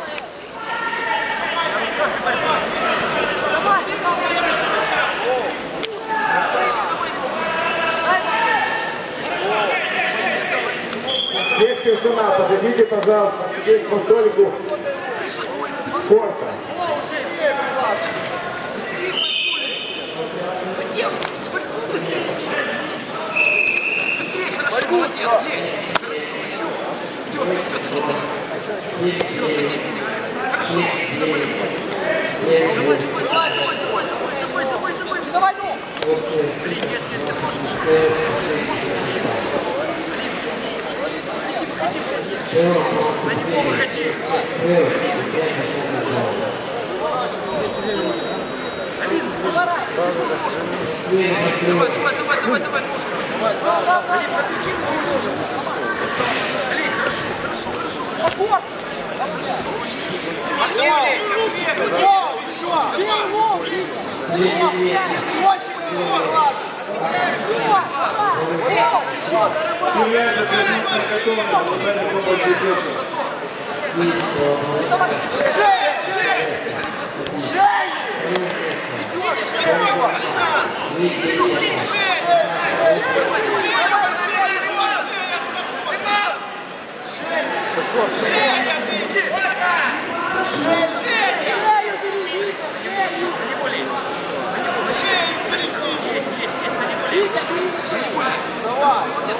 делай. Давай, Детская жена, подойдите, пожалуйста, к детскому столику корта. Борьбу, давай, ну. На него выходи. Алин, Давай. давай, давай, давай, давай, давай, ножку. Алин, подожди, лучше. Алин, ближе.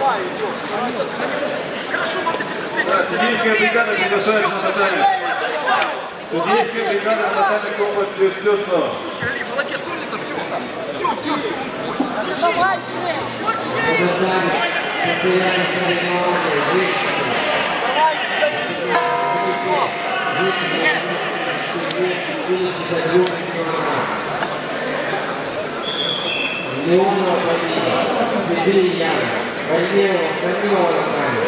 Хорошо, молодец, предупреждаю. Судейская бригада приглашает на татами. Судейская бригада на татами комнат Черчесова. Слушай, Али, молодец, умница, все. Все, все, все. Давай. Леонова победа. Пойдем.